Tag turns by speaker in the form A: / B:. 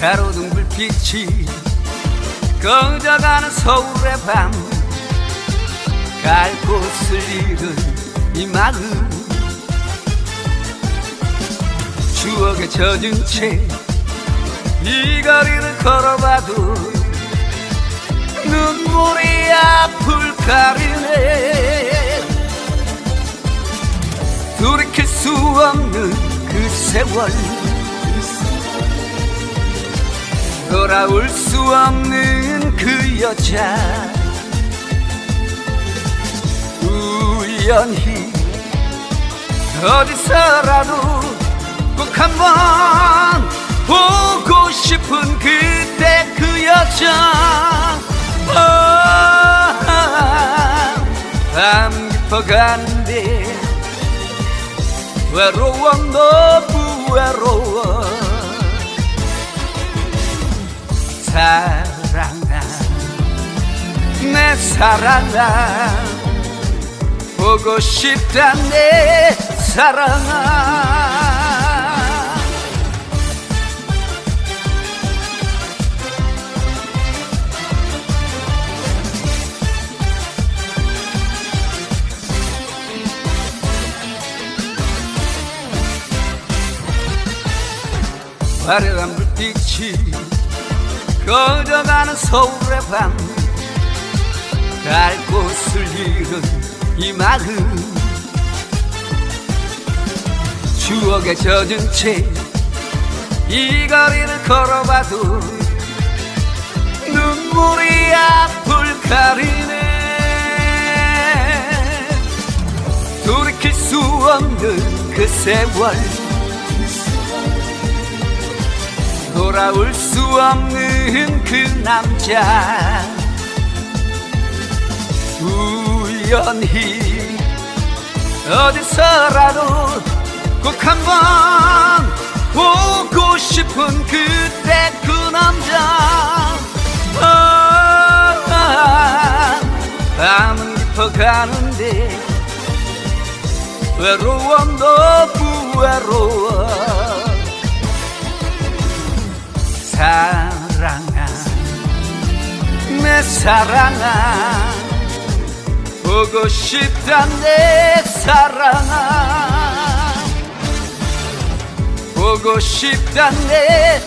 A: 가로등 불빛이 꺼져가는 서울의 밤. 갈 곳을 잃은 이 마음. 추억에 젖은 채 이 거리를 걸어봐도 눈물이 앞을 가리네. 돌이킬 수 없는 그 세월 돌아올 수 없는 그 여자. 우연히 어디서라도 꼭 한번 보고 싶은 그때 그 여자. 아, 밤 깊어가는데 외로워 너무 외로워 사랑아 내 사랑아 보고 싶다 내 사랑아. 화려한 불빛이 꺼져가는 서울의 밤. 갈 곳을 잃은 이 마음. 추억에 젖은 채 이 거리를 걸어봐도 눈물이 앞을 가리네. 돌이킬 수 없는 그 세월 돌아올 수 없는 그 남자. 우연히 어디서라도 꼭 한번 보고 싶은 그때 그 남자. 아, 밤은 깊어가는데 외로워 너무 외로워 내 사랑아 보고 싶다 내 사랑아. 보고 싶다 내